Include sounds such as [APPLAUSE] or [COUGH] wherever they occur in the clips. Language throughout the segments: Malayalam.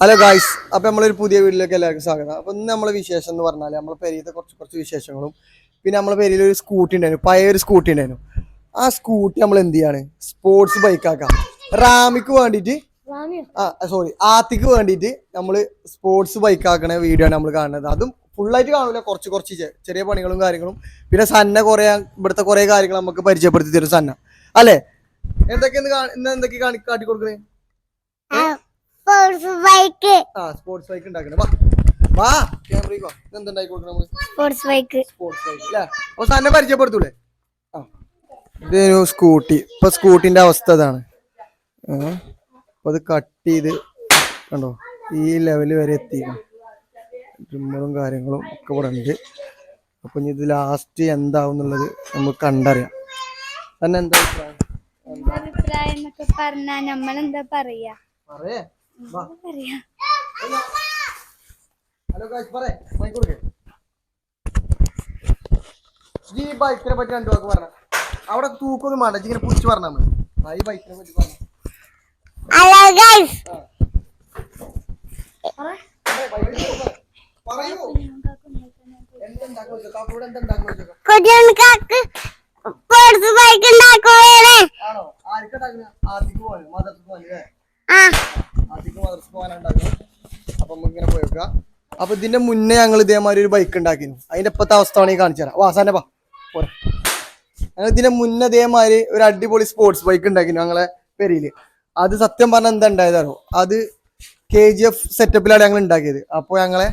ഹലോ ഗായ്സ് അപ്പൊ നമ്മളൊരു പുതിയ വീട്ടിലേക്ക് എല്ലാവർക്കും സ്വാഗതം. അപ്പൊ ഇന്ന് നമ്മളെ വിശേഷം എന്ന് പറഞ്ഞാൽ നമ്മളെ പെരിയത്തെ കുറച്ച് കുറച്ച് വിശേഷങ്ങളും പിന്നെ നമ്മളെ പെരിയിൽ ഒരു സ്കൂട്ടി ഉണ്ടായിരുന്നു പഴയ ഒരു സ്കൂട്ടി ഉണ്ടായിരുന്നു. ആ സ്കൂട്ടി നമ്മൾ എന്ത് ചെയ്യാണ്? സ്പോർട്സ് ബൈക്കാക്കാം റാമിക്ക് വേണ്ടിയിട്ട് ആ സോറി ആത്തിക്ക് വേണ്ടിട്ട് നമ്മൾ സ്പോർട്സ് ബൈക്ക് ആക്കണ വീഡിയോ ആണ് നമ്മൾ കാണുന്നത്. അതും ഫുള്ളായിട്ട് കാണൂല കുറച്ച് കുറച്ച് ചെറിയ പണികളും കാര്യങ്ങളും. പിന്നെ സന്ന കുറെ ഇവിടുത്തെ കുറെ കാര്യങ്ങൾ നമുക്ക് പരിചയപ്പെടുത്തി തരും സന്ന. അല്ലേ? എന്തൊക്കെയാണ് എന്തൊക്കെ കാട്ടി കൊടുക്കണേ സ്പോർട്സ് ബൈക്ക് ആ സ്പോർട്സ് ബൈക്ക് ഉണ്ടാക്കണേ. വാ. വാ ക്യാമറയ്ക്ക് വാ. ഇതെന്തുണ്ടാക്കി കൊടുക്കണം നമ്മൾ? സ്പോർട്സ് ബൈക്ക് സ്പോർട്സ് ബൈക്ക് അല്ലേ അപ്പൊ സന്നെ പരിചയപ്പെടുത്തൂലേ? ആ. ഇതൊരു സ്കൂട്ടി ഇപ്പൊ സ്കൂട്ടിന്റെ അവസ്ഥ ഇതാണ്? അപ്പൊ അത് കട്ട് ചെയ്ത് കണ്ടോ? ഈ ലെവൽ വരെ എത്തിക്കണം ട്രിമ്മറും കാര്യങ്ങളും ഒക്കെ ഇവിടെ ഉണ്ട്. അപ്പൊ ഇനി ഇത് ലാസ്റ്റ് എന്താവും എന്നുള്ളത് നമുക്ക് കണ്ടറിയാം. തന്നെ എന്താ അഭിപ്രായം? അഭിപ്രായം എന്നൊക്കെ പറഞ്ഞാ നമ്മളെന്താ പറയാ? പറയാ. ഹലോ ഗായ്സ് പറ. മൈക്ക് കൊടുക്കേ. ഈ ബൈക്കിനെ പറ്റി രണ്ടു വാക്ക് പറഞ്ഞ. അവിടെ തൂക്കൊന്നും വേണ്ട. ഇങ്ങനെ പിടിച്ച് പറഞ്ഞാൽ മതി. ആ ഈ ബൈക്കിനെ പറ്റി പറഞ്ഞു. ഹലോ ഗൈസ് പറയൂ എന്തുണ്ടാക്കാൻ കാക്കൂടെ കുട്ടികൾക്ക് സ്പോർട്സ് ബൈക്ക് ഉണ്ടാക്കുകയാണ് ആണോ ആർക്കുണ്ടാക്കുന്ന ആദ്യക്ക് പോകാൻ മദർക്ക് പോകാൻ അല്ലേ ആ ആദ്യക്ക് മദർക്ക് പോകാനുണ്ടാക്കുന്നത് അപ്പൊ നമുക്ക് ഇങ്ങനെ പോയേക്കാം അപ്പൊ ഇതിന്റെ മുന്നേ ഞങ്ങൾ ഇതേമാതിരി ഒരു ബൈക്ക് ഉണ്ടാക്കിയിരുന്നു അതിന്റെ ഇപ്പത്തെ അവസ്ഥ വേണമെങ്കിൽ കാണിച്ചു തരാം. വാസാനെ പാ പോരെ. ഞങ്ങൾ ഇതിന്റെ മുന്നേ ഇതേമാതിരി ഒരു അടിപൊളി സ്പോർട്സ് ബൈക്ക് ഉണ്ടാക്കിയിരുന്നു ഞങ്ങളെ പെരിയിൽ അത് സത്യം പറഞ്ഞാൽ എന്താ ഉണ്ടായതാണോ അത് കെ ജി എഫ് സെറ്റപ്പിലാണ് ഞങ്ങൾ ഉണ്ടാക്കിയത്. അപ്പോൾ ഞങ്ങളെ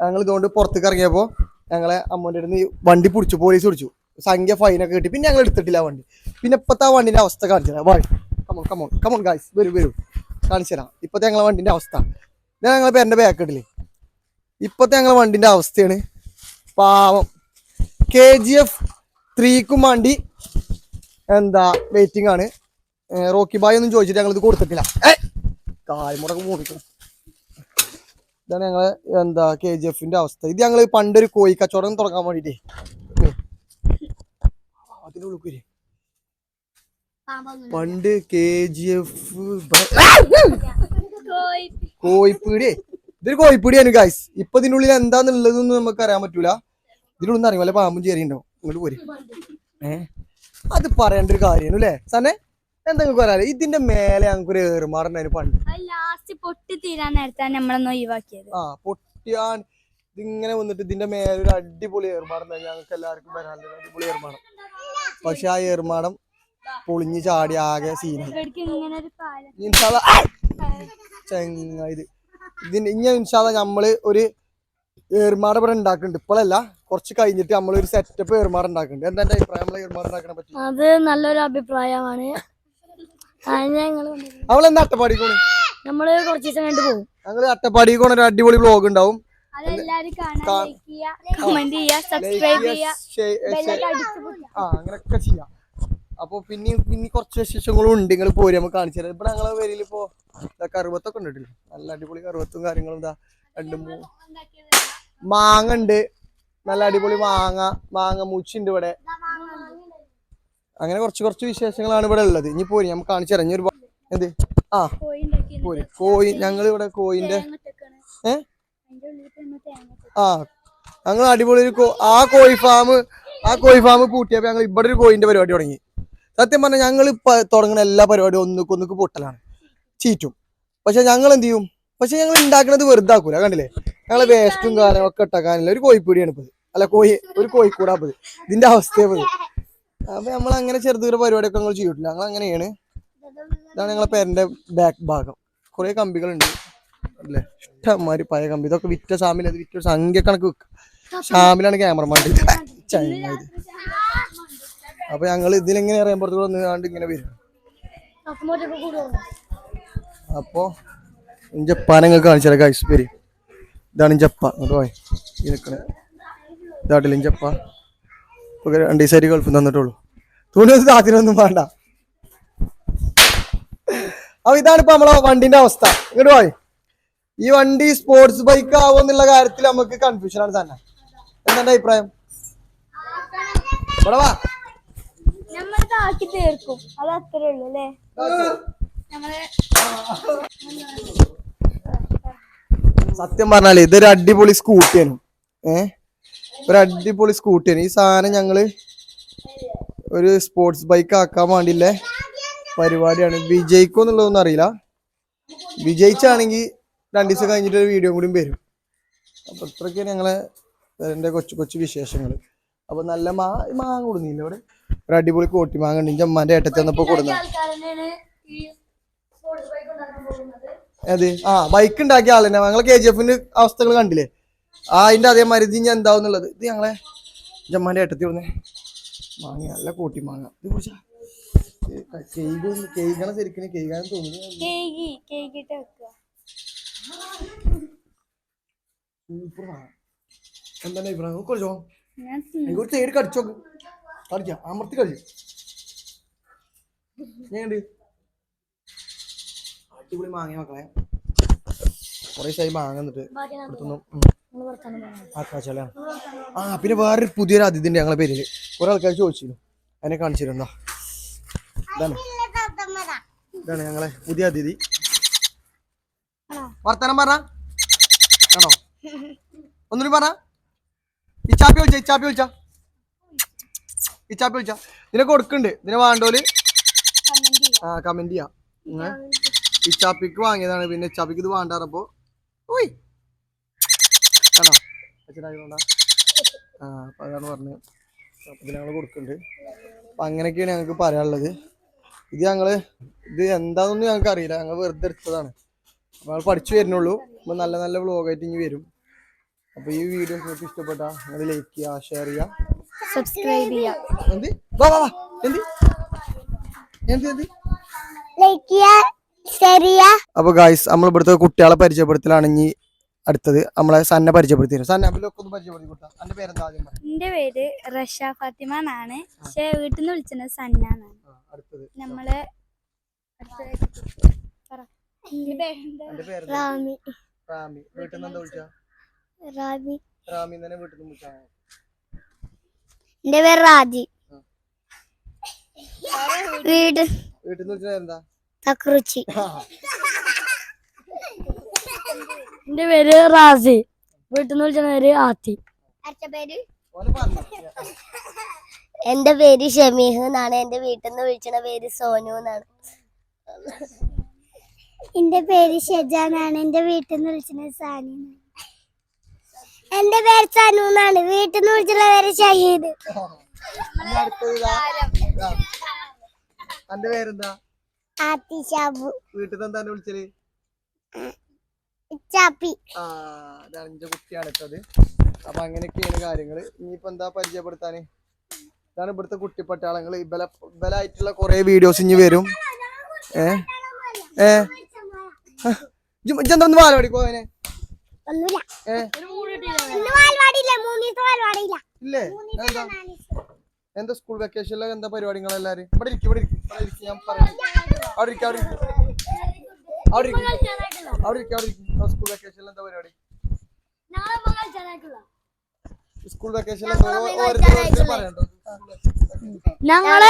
ഞങ്ങൾ ഇതുകൊണ്ട് പുറത്തേക്ക് ഇറങ്ങിയപ്പോൾ ഞങ്ങളെ അമ്മൂന്റെ അടുത്ത് വണ്ടി പിടിച്ചു പോലീസ് പിടിച്ചു. സംഖ്യ ഫൈനൊക്കെ കിട്ടി. പിന്നെ ഞങ്ങൾ എടുത്തിട്ടില്ല വണ്ടി. പിന്നെ ഇപ്പോഴത്തെ ആ വണ്ടിന്റെ അവസ്ഥ കാണിച്ചു തരാം. വാഴ കമോൺ കമോൺ കമോൺ ഗായ്സ് വരൂ വരൂ. കാണിച്ചു തരാം. ഇപ്പോഴത്തെ ഞങ്ങളെ വണ്ടിന്റെ അവസ്ഥ. ഞാൻ ഞങ്ങളെ പേരന്റെ ബാക്ക് ഇട്ടില്ലേ ഇപ്പോഴത്തെ ഞങ്ങളെ വണ്ടിന്റെ അവസ്ഥയാണ്. പാവം. കെ ജി എഫ് ത്രീക്കും വേണ്ടി എന്താ വെയിറ്റിംഗ് ആണ്. റോക്കി ബായ് ഒന്നും ചോദിച്ചിട്ട് ഞങ്ങൾ ഇത് കൊടുത്തിട്ടില്ല കാൽമുറക്ക് മൂടിക്കും ഇതാണ് ഞങ്ങൾ എന്താ കെ ജി എഫിന്റെ അവസ്ഥ. ഇത് ഞങ്ങൾ പണ്ടൊരു കോഴി കച്ചവടം തുടങ്ങാൻ അതിനുള്ളിൽ വരെ പണ്ട് കെ ജി എഫ് കോഴിപ്പീടിയേ. ഇതൊരു കോഴിപ്പൊടിയാണ് ഗായ്സ് ഇപ്പൊ ഇതിനുള്ളിൽ എന്താന്നുള്ളതൊന്നും നമുക്ക് അറിയാൻ പറ്റൂല. ഇതിനുള്ളിൽ അറിയാം വല്ല പാമ്പും ചേരിണ്ടോ ഇങ്ങോട്ട് പോരി. ഏ? അത് പറയേണ്ട ഒരു കാര്യമാണ് അല്ലേ? സന്നെ എന്തെങ്കിലും പറയാ ഇതിന്റെ മേലെ ഞങ്ങൾക്ക് ഒരു ഏറുമാറുണ്ടായിരുന്നു പണ്ട്. ലാസ്റ്റ് പൊട്ടി തീരാൻ നേരത്താണ് നമ്മളൊന്ന് ഒഴിവാക്കിയത്. ആ പൊട്ടിയാൻ ഇതിങ്ങനെ വന്നിട്ട് ഇതിന്റെ മേലെ ഒരു അടിപൊളി ഏർമാടം ഞങ്ങൾക്ക് എല്ലാവർക്കും വരാനുള്ള അടിപൊളി ഏർമാടം പക്ഷെ ആ ഏർമാടം പൊളിഞ്ഞ് ചാടി ആകെ സീനായി. ഇവിടേക്ക് ഇതിന് ഇനി ഇൻഷാല്ല നമ്മൾ ഒരു ഏർമാട് ഇവിടെ ഉണ്ടാക്കുന്നുണ്ട് ഇപ്പോഴല്ല കുറച്ച് കഴിഞ്ഞിട്ട് നമ്മൾ ഒരു സെറ്റപ്പ് ഏർമാട് ഉണ്ടാക്കുന്നുണ്ട് എന്താ എന്റെ അഭിപ്രായം? നമ്മളെ ഏർമാടം ഉണ്ടാക്കണ പറ്റി? അത് നല്ലൊരു അഭിപ്രായമാണ്. ഞങ്ങൾ അവളെന്താ അട്ടപ്പാടി പോണ്? നമ്മൾ കുറച്ച് ദിവസം കണ്ടു പോകും ഞങ്ങൾ അട്ടപ്പാടി പോണ ഒരു അടിപൊളി ബ്ലോഗ് ഉണ്ടാവും ആ അങ്ങനെയൊക്കെ ചെയ്യാം. അപ്പൊ പിന്നെ പിന്നെ കുറച്ച് വിശേഷങ്ങളും ഉണ്ട് നിങ്ങൾ പോരും നമുക്ക് കാണിച്ചു തരാം. ഇപ്പൊ ഞങ്ങളെ പേരിൽ ഇപ്പൊ കറുവത്തൊക്കെ ഉണ്ടല്ലോ നല്ല അടിപൊളി കറുവത്തും കാര്യങ്ങളും എന്താ രണ്ട് മൂന്ന് മാങ്ങ ഉണ്ട്. നല്ല അടിപൊളി മാങ്ങ മാങ്ങ മൂച്ചുണ്ട് ഇവിടെ. അങ്ങനെ കുറച്ച് കുറച്ച് വിശേഷങ്ങളാണ് ഇവിടെ ഉള്ളത്. ഇനി പോരി നമുക്ക് കാണിച്ചു തരാം. ഇനി ഒരു എന്ത്? ആ പോരി. കോയി ഞങ്ങൾ ഇവിടെ കോയിന്റെ ഏ? ആ ഞങ്ങൾ അടിപൊളി ഒരു ആ കോഴി ഫാം ആ കോഴി ഫാം പൂട്ടിയപ്പോ ഞങ്ങൾ ഇവിടെ ഒരു കോയിന്റെ പരിപാടി തുടങ്ങി. സത്യം പറഞ്ഞാൽ ഞങ്ങൾ തുടങ്ങുന്ന എല്ലാ പരിപാടിയും ഒന്നുക്കൊന്നുക്ക് ഒന്നുക്ക് പൊട്ടലാണ്. ചീറ്റും. പക്ഷെ ഞങ്ങൾ എന്ത് ചെയ്യും പക്ഷെ ഞങ്ങൾ ഉണ്ടാക്കുന്നത് വെറുതെ ആക്കൂല കണ്ടില്ലേ? ഞങ്ങളെ വേസ്റ്റും കാലം ഒക്കെ ഇട്ടക്കാനില്ല ഒരു കോഴിപ്പീടിയാണ് ഇപ്പത് അല്ല കോഴി ഒരു കോഴിക്കൂടാ ഇതിന്റെ ഇതിന്റെ അവസ്ഥയാണ് അപ്പൊ നമ്മൾ അങ്ങനെ ചെറുതൊരു പരിപാടിയൊക്കെ ഞങ്ങൾ ചെയ്തിട്ടില്ല. ഞങ്ങൾ അങ്ങനെയാണ് ഇതാണ് ഞങ്ങളെ പേരന്റെ ബാക്ക് ഭാഗം. കുറെ കമ്പികളുണ്ട്. അല്ലേ? ഇഷ്ടംമാതിരി പഴയ കമ്പി. ഇതൊക്കെ വിറ്റ സാമിലത് അത് വിറ്റ സംഖ്യ കണക്ക് വെക്കുക ഷാമിലാണ് [LAUGHS] ക്യാമറമാൻ ചങ്ങായത് അപ്പൊ ഞങ്ങൾ ഇതിലെങ്ങനെ അറിയാൻ പുറത്തുകൂടെ നിന്നാണ്ട് ഇങ്ങനെ വരും? അപ്പോ ജപ്പാൻ ഞങ്ങൾക്ക് കാണിച്ചാൽ കാഴ്ച പേര് ഇതാണ് ജപ്പ അങ്ങോട്ട് പോയി ഈ നിൽക്കണേ ഇതാട്ടില്ല ജപ്പ ഇപ്പൊ രണ്ട് ദിവസമായിട്ട് ഗൾഫിൽ തന്നിട്ടുള്ളൂ തുണി താത്തിനൊന്നും വേണ്ട. അപ്പൊ ഇതാണ് ഇപ്പൊ നമ്മളെ വണ്ടിന്റെ അവസ്ഥ. ഇങ്ങോട്ട് പോയി ഈ വണ്ടി സ്പോർട്സ് ബൈക്ക് ആവോ എന്നുള്ള കാര്യത്തിൽ നമുക്ക് കൺഫ്യൂഷൻ ആണ് തന്നെ എന്താ അഭിപ്രായം? ഇവിടെ വാ. ആക്കി തീർക്കും. അത് അത്രേ ഉള്ളു അല്ലേ? നമ്മൾ സത്യം പറഞ്ഞാലേ ഇതൊരു അടിപൊളി സ്കൂട്ടിയാണ് ഏ? ഒരു അടിപൊളി സ്കൂട്ടിയാണ് ഈ സാധനം ഞങ്ങൾ ഒരു സ്പോർട്സ് ബൈക്ക് ആക്കാൻ വേണ്ടിയില്ലേ പരിപാടിയാണ്. വിജയിക്കോ എന്നുള്ളതൊന്നും അറിയില്ല. വിജയിച്ചാണെങ്കിൽ രണ്ടു ദിവസം കഴിഞ്ഞിട്ട് ഒരു വീഡിയോ കൂടി വരും. അപ്പൊ ഇത്രയൊക്കെയാണ് ഞങ്ങളെ എന്റെ കൊച്ചു കൊച്ചു വിശേഷങ്ങൾ അപ്പൊ നല്ല മാ മാങ്ങ കൊടുന്നില്ല ഇവിടെ ഒരു അടിപൊളി കോട്ടി മാങ്ങ ഉണ്ട്. എന്റെ അമ്മാന്റെ ഏട്ടത്തി വന്നപ്പോ കൊടുക്കുന്നത് അതെ ആ ബൈക്ക് ഉണ്ടാക്കിയ ആൾ തന്നെ ഞങ്ങൾ കെ ജി എഫിന്റെ അവസ്ഥകൾ കണ്ടില്ലേ? ആ അതിന്റെ അതേമാതിരി ഇത് ഇനി എന്താവുന്നുള്ളത് ഇത് ഞങ്ങളെ ജമ്മാന്റെ ഏട്ടത്തി കൊടുന്നേ. മാങ്ങ നല്ല കൂട്ടി മാങ്ങ. ഇത് കുറിച്ചാ കേൾക്കണം ശരിക്കും കേൾക്കാൻ തോന്നുന്നു. എന്താണ് അഭിപ്രായം? കുറച്ചോ? ഞാൻ എനിക്ക് ഒരു സൈഡ് കടിച്ചോ കടിക്കാം അമർത്തി കടിച്ചു ഞാനുണ്ട് അടിപൊളി മാങ്ങ മക്കളെ. കുറേ ദിവസമായി മാങ്ങ എന്നിട്ട് ആക്കാച്ചാലാണ് ആ പിന്നെ വേറൊരു പുതിയൊരു അതിഥി ഉണ്ട് ഞങ്ങളെ പേരിൽ. കുറെ ആൾക്കാർ ചോദിച്ചിരുന്നു. അതിനെ കാണിച്ചിരുന്നോ? ഇതാണ്. ഇതാണ് ഞങ്ങളെ പുതിയ അതിഥി. വർത്തനം പറ. ആണോ? ഒന്നിനും പറ. ഇച്ചാപ്പി വിളിച്ച ഇച്ചാപ്പി വിളിച്ച. ഇച്ചാപ്പി വിളിച്ച ഇതിനെ കൊടുക്കുന്നുണ്ട്. ഇതിനെ വേണ്ടോൽ? ആ കമന്റ് ചെയ്യാം. ഈ ഇച്ചാപ്പിക്ക് വാങ്ങിയതാണ്. പിന്നെ ഇച്ചാപ്പിക്ക് ഇത് വേണ്ടാറപ്പോ ഓയ് ആണോ അച്ഛനായിക്കൊണ്ടാ ആ അപ്പൊ അതാണ് പറഞ്ഞത്. അപ്പൊ ഞങ്ങൾ കൊടുക്കുന്നുണ്ട്. അപ്പൊ അങ്ങനെയൊക്കെയാണ് ഞങ്ങൾക്ക് പറയാനുള്ളത്. ഇത് ഞങ്ങൾ ഇത് എന്താണെന്നൊന്നും ഞങ്ങൾക്ക് അറിയില്ല. ഞങ്ങൾ വെറുതെ എടുത്തതാണ്. അപ്പൊ ഞങ്ങൾ പഠിച്ചു വരുന്നുള്ളൂ. അപ്പൊ നല്ല നല്ല വ്ലോഗായിട്ട് ഇനി വരും. അപ്പൊ ഈ വീഡിയോ നിങ്ങൾക്ക് ഇഷ്ടപ്പെട്ട നിങ്ങൾ ലൈക്ക് ചെയ്യുക ഷെയർ ചെയ്യുക. സബ്സ്ക്രൈബ് ചെയ്യാം. എന്ത്? വാ വാ വാ. എന്ത്? എന്ത് എന്ത്? ലൈക്ക് ചെയ്യുക ഷെയർ ചെയ്യുക അപ്പൊ ഗായ്സ് നമ്മൾ ഇവിടുത്തെ കുട്ടികളെ പരിചയപ്പെടുത്തലാണ് ഇനി അടുത്തത്. നമ്മളെ സന്നെ പരിചയപ്പെടുത്തിയിരുന്നു സന്നെ അതിലൊക്കെ ഒന്ന് പരിചയപ്പെടുത്തി കൊടുത്താ. എന്റെ പേരെന്താ ആദ്യം പറ. എന്റെ പേര് റഷ ഫാത്തിമ എന്നാണ് പക്ഷെ വീട്ടിൽ നിന്ന് വിളിച്ചത് സന്ന എന്നാണ് ആ, അടുത്തത്. നമ്മൾ പേരെന്താ? റാമി. റാമി. വീട്ടിൽ നിന്ന് എന്താ വിളിച്ചാ? റാമി. റാമി തന്നെ വീട്ടിൽ നിന്ന് വിളിച്ചാ. എന്റെ പേര് റാജി. വീട് വീട്ടിൽ നിന്ന് എന്താ? തക്രുച്ചി എന്റെ പേര് റാസി. വീട്ടിൽ നിന്ന് വിളിച്ച പേര്? ആത്തി എന്റെ പേര് ഷമീഹ് എന്നാണ്. എന്റെ വീട്ടിൽ നിന്ന് വിളിച്ച പേര് സോനു എന്നാണ്. എന്റെ പേര് ഷെജാനാണ് എന്റെ വീട്ടിൽ നിന്ന് വിളിച്ചത് സാനി എന്റെ പേര് സനു എന്നാണ്. വീട്ടിൽ നിന്ന് വിളിച്ചുള്ള പേര് ഷഹീദ്. എന്റെ പേരെന്താ? ആത്തിഷാബു വീട്ടിൽ നിന്ന് എന്താണ് വിളിച്ചത്? ചാപ്പി. ആ അഞ്ച് കുട്ടിയാണ് ഇട്ടത് അപ്പൊ അങ്ങനെയൊക്കെയാണ് കാര്യങ്ങൾ. ഇനിയിപ്പോ എന്താ പരിചയപ്പെടുത്താന്? ഇതാണ് ഇവിടുത്തെ കുട്ടിപ്പട്ടാളങ്ങൾ ഇബല ഇബലായിട്ടുള്ള കുറെ വീഡിയോസ് ഇനി വരും. ഏ? ഏ? ഇജ്ജെന്താ ഒന്ന് പാലവാടി പോയനെ ഏ ഇന്ന് പാൽവാടിയില്ല മൂന്ന് ദിവസം പാൽവാടിയില്ല ഇല്ലേ എന്താ? എന്താ സ്കൂൾ വെക്കേഷനിലൊക്കെ എന്താ പരിപാടികൾ എല്ലാരും ഇവിടെ ഇരിക്കും ഇവിടെ ഇരിക്കും ഇവിടെ ഇരിക്കും ഞാൻ പറയാം. അവിടെ ഇരിക്കും അവിടെ ഇരിക്കും. അവിടെ ഇരിക്കും. അവിടെ ഇരിക്കും അവിടെ ഇരിക്കും. സ്കൂൾ വെക്കേഷനിൽ എന്താ പരിപാടി? സ്കൂൾ വെക്കേഷനിൽ ഞങ്ങൾ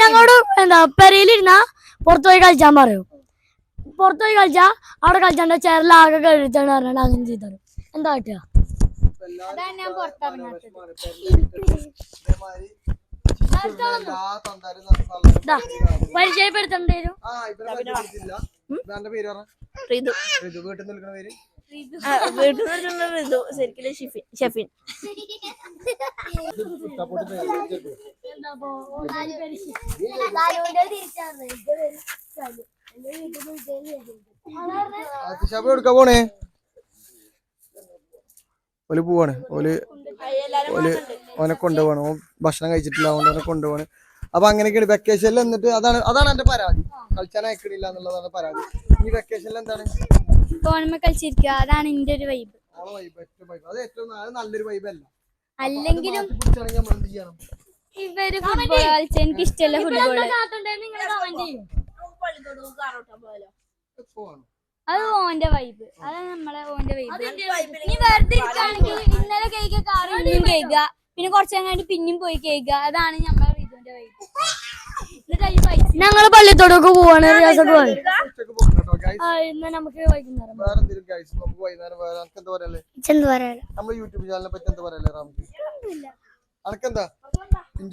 ഞങ്ങളോട് എന്താ പെരയിലിരുന്ന പുറത്തു പോയി കളിച്ചാൻ പറയും. പുറത്തു പോയി കളിച്ചാ അവിടെ കളിച്ചാണ്ട് ചേരലാകെ കഴിച്ചാണ് പറഞ്ഞാൽ അങ്ങനെ ചെയ്തു എന്താ പറ്റുക. പരിചയപ്പെടുത്തേണ്ടി വീട്ടിൽ വിളിക്കണ പേര്? വീട്ടിൽ ശരിക്കും ഷെഫിൻ. ഷെഫിൻ എടുക്കാൻ പോണേ? ഓൽ പോവാണ്. ഓൽ ഓൽ ഓനെ കൊണ്ടുപോകണം ഓൻ ഭക്ഷണം കഴിച്ചിട്ടില്ല. അതുകൊണ്ട് ഓനെ കൊണ്ടുപോകണം അപ്പൊ അങ്ങനെയൊക്കെയാണ് വെക്കേഷനിൽ എന്നിട്ട് അതാണ് അതാണ് എന്റെ പരാതി. കളിച്ചാൻ അയക്കണില്ല എന്നുള്ളതാണ് പരാതി. ഈ വെക്കേഷനിൽ എന്താണ്? ഫോണുമ്മ കളിച്ചിരിക്കുക അതാണ് എന്റെ ഒരു വൈബ് അത് ഏറ്റവും അത് നല്ലൊരു വൈബ് അല്ല. അല്ലെങ്കിലും ഇവർ ഫുട്ബോൾ കളിച്ച എനിക്ക് ഇഷ്ടമല്ല ഫുട്ബോൾ പോവാണ് അത് ഓന്റെ വൈബ് അതാണ് നമ്മളെ ഓന്റെ വൈബ് ഇനി വെറുതെ ഇരിക്കുകയാണെങ്കിൽ ഇന്നലെ കേക്ക് കാറ് പിന്നെയും കേൾക്കുക. പിന്നെ കുറച്ചു കഴിഞ്ഞാൽ പിന്നെയും പോയി കേൾക്കുക. അതാണ് നമ്മളെ വീടിന്റെ വൈബ് ഞങ്ങൾ പള്ളിത്തോടൊക്കെ പോവാണ്. ഇന്ന് നമുക്ക് വൈകുന്നേരം വേറെ എന്തെങ്കിലും ഗൈസ് നമുക്ക് വൈകുന്നേരം വേറെ അനക്ക് എന്താ പറയല്ലേ നമ്മുടെ യൂട്യൂബ് ചാനലിനെ പറ്റി എന്താ പറയല്ലേ അനക്കെന്താ?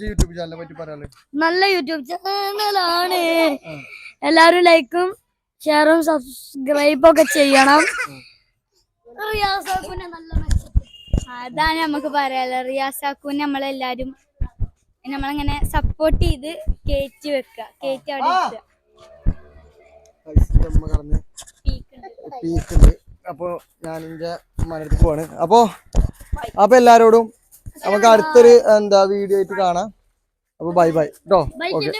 യൂട്യൂബ് ചാനലിനെ പറ്റി പറയാല്ലേ നല്ല യൂട്യൂബ് ചാനലാണ് എല്ലാരും ലൈക്കും ഷെയറും സബ്സ്ക്രൈബും ഒക്കെ ചെയ്യണം. അതാണ് നമുക്ക് പറയാനുള്ളത്. റിയാസാക്കു നമ്മളെല്ലാരും നമ്മളിങ്ങനെ സപ്പോർട്ട് ചെയ്ത് കേറ്റി വെക്കുക. കയറ്റി അവിടെ പീക്കുണ്ട്. പീക്കുണ്ട്. അപ്പൊ ഞാൻ എന്റെ മനടുത്ത് പോവാണ്. അപ്പൊ അപ്പൊ എല്ലാരോടും നമുക്ക് അടുത്തൊരു എന്താ വീഡിയോ ആയിട്ട് കാണാം. അപ്പൊ ബൈ ബൈ കേട്ടോ ഓക്കെ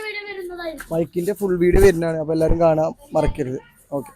ബൈക്കിന്റെ ഫുൾ വീഡിയോ വരുന്നതാണ്. അപ്പൊ എല്ലാരും കാണാൻ മറക്കരുത്. ഓക്കെ